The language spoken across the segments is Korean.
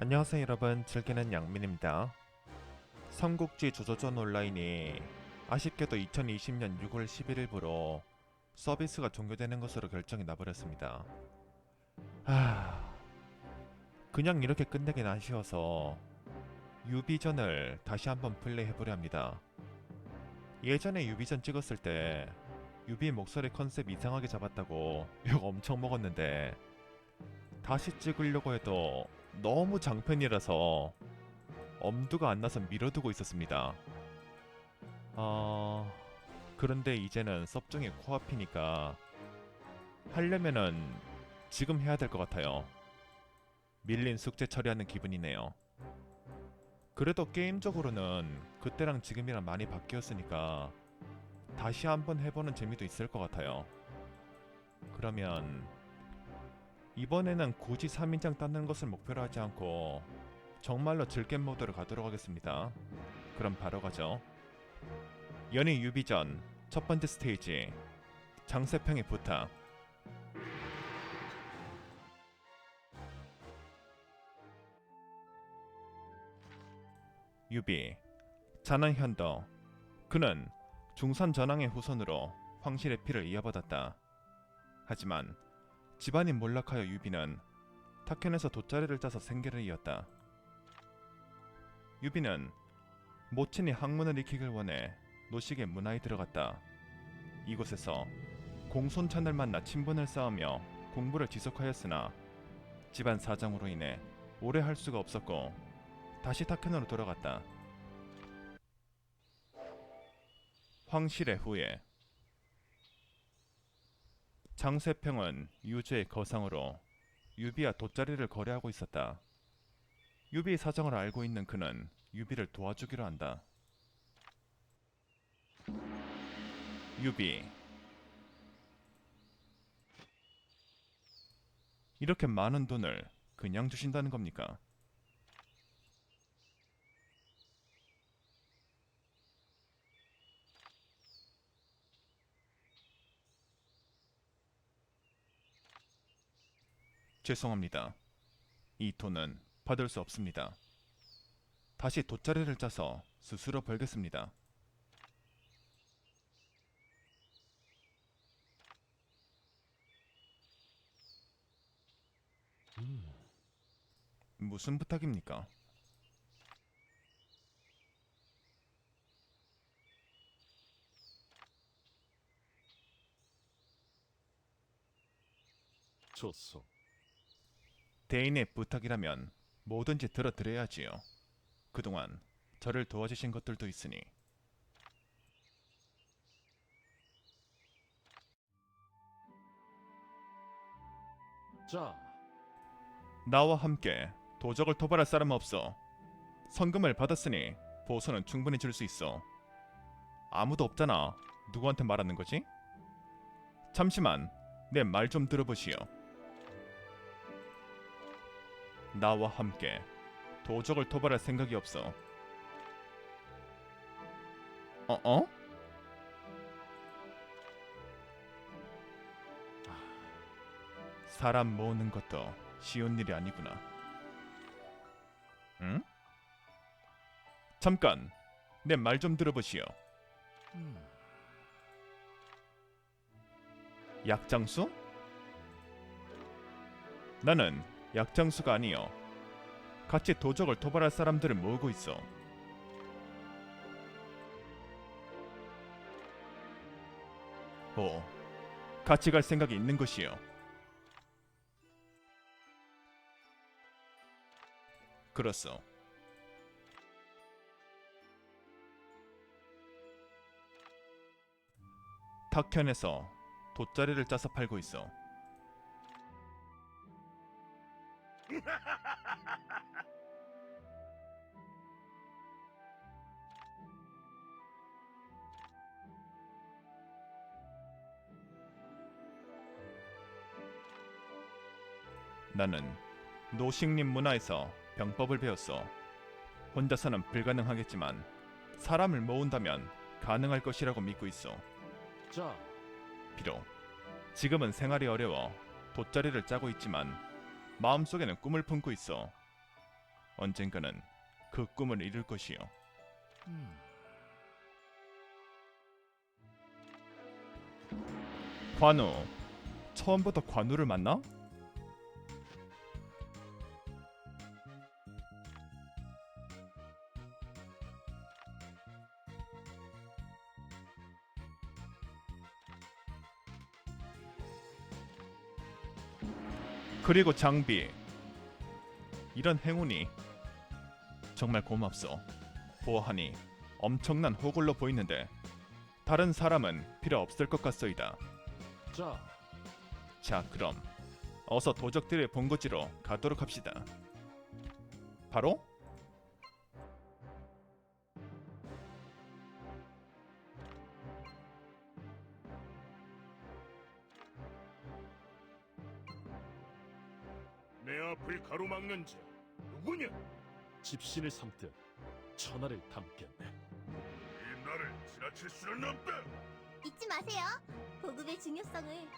안녕하세요 여러분 즐기는 양민입니다. 삼국지 조조전 온라인이 아쉽게도 2020년 6월 11일부로 서비스가 종료되는 것으로 결정이 나버렸습니다. 아, 그냥 이렇게 끝내긴 아쉬워서 유비전을 다시 한번 플레이해보려 합니다. 예전에 유비전 찍었을 때 유비 목소리 컨셉 이상하게 잡았다고 욕 엄청 먹었는데 다시 찍으려고 해도 너무 장편이라서 엄두가 안 나서 미뤄두고 있었습니다. 어... 그런데 이제는 섭중이 코앞이니까 하려면은 지금 해야 될 것 같아요. 밀린 숙제 처리하는 기분이네요. 그래도 게임적으로는 그때랑 지금이랑 많이 바뀌었으니까 다시 한번 해보는 재미도 있을 것 같아요. 그러면 이번에는 굳이 3인장 따는 것을 목표로 하지 않고 정말로 즐겜 모드로 가도록 하겠습니다. 그럼 바로 가죠. 연희 유비전 첫 번째 스테이지 장세평의 부탁 유비 자낭현도 그는 중산 전왕의 후손으로 황실의 피를 이어받았다. 하지만 집안이 몰락하여 유비는 탁현에서 돗자리를 짜서 생계를 이었다. 유비는 모친이 학문을 익히길 원해 노식의 문화에 들어갔다. 이곳에서 공손찬을 만나 친분을 쌓으며 공부를 지속하였으나 집안 사정으로 인해 오래 할 수가 없었고 다시 탁현으로 돌아갔다. 황실의 후예 장세평은 유주의 거상으로 유비와 돗자리를 거래하고 있었다. 유비의 사정을 알고 있는 그는 유비를 도와주기로 한다. 유비 이렇게 많은 돈을 그냥 주신다는 겁니까? 죄송합니다. 이 돈은 받을 수 없습니다. 다시 돗자리를 짜서 스스로 벌겠습니다. 무슨 부탁입니까? 좋소. 대인의 부탁이라면 뭐든지 들어드려야지요. 그동안 저를 도와주신 것들도 있으니 자, 나와 함께 도적을 토벌할 사람 없어. 성금을 받았으니 보수는 충분히 줄 수 있어. 아무도 없잖아. 누구한테 말하는 거지? 잠시만, 내 말 좀 들어보시오. 나와 함께 도적을 토벌할 생각이 없어. 어? 어? 사람 모으는 것도 쉬운 일이 아니구나. 응? 잠깐, 내 말 좀 들어보시오. 약장수? 나는 약장수가 아니요. 같이 도적을 토벌할 사람들을 모으고 있어. 오, 같이 갈 생각이 있는 것이요. 그렇소. 탁현에서 돗자리를 짜서 팔고 있어. 나는 노식림 문화에서 병법을 배웠어. 혼자서는 불가능하겠지만 사람을 모은다면 가능할 것이라고 믿고 있어. 자, 비록 지금은 생활이 어려워 돗자리를 짜고 있지만 마음속에는 꿈을 품고 있어. 언젠가는 그 꿈을 이룰 것이요. 음, 관우. 처음부터 관우를 만나? 그리고 장비. 이런 행운이 정말 고맙소. 보아하니 엄청난 호글로 보이는데 다른 사람은 필요 없을 것 같소이다. 자, 자, 그럼 어서 도적들의 본거지로 가도록 합시다. 바로 앞을 가로막는 자 누구냐? 집신을 삼듯 천하를 담겠네. 이 나를 지나칠 수는 없다. 잊지 마세요. 보급의 중요성을.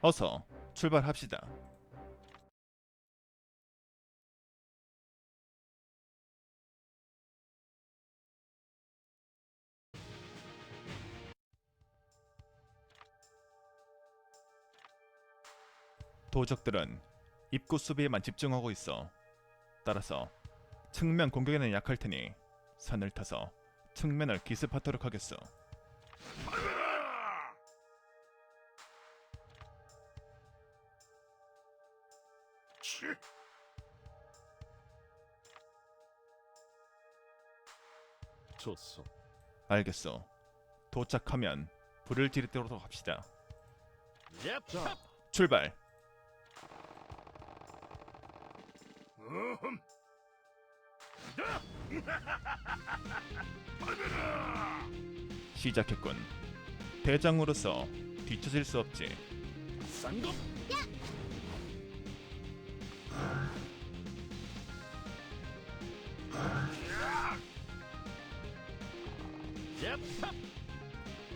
어서 출발합시다. 도적들은 입구 수비에만 집중하고 있어. 따라서 측면 공격에는 약할 테니 산을 타서 측면을 기습하도록 하겠어. 치, 좋소. 알겠어. 도착하면 불을 지르도록 합시다. 자, 출발. 어흠. 시작했군. 대장으로서 뒤처질 수 없지. 쌍검. 야,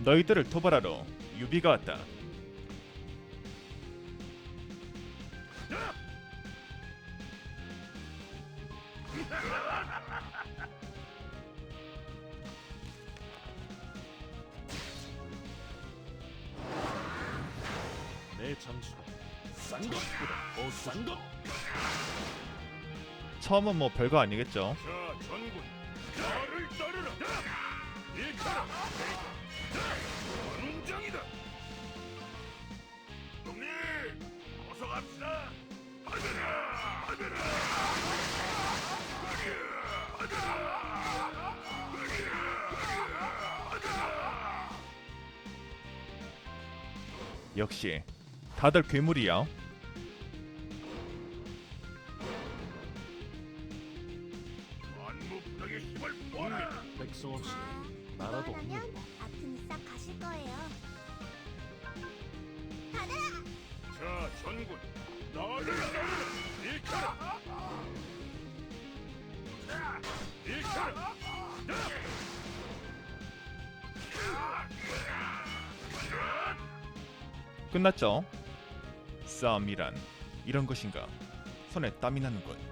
너희들을 토벌하러 유비가 왔다. 처음은 뭐 별거 아니겠죠. 역시 다들 괴물이야. 만무부당의 힘을 모아라. 백성 없이 자, 나라도 이거 하면 없는 아픔이 싹 가실 거예요. 받아라! 자 전군 나를 따르라. 일카라. 일카라. 끝났죠? 싸움이란 이런 것인가? 손에 땀이 나는군.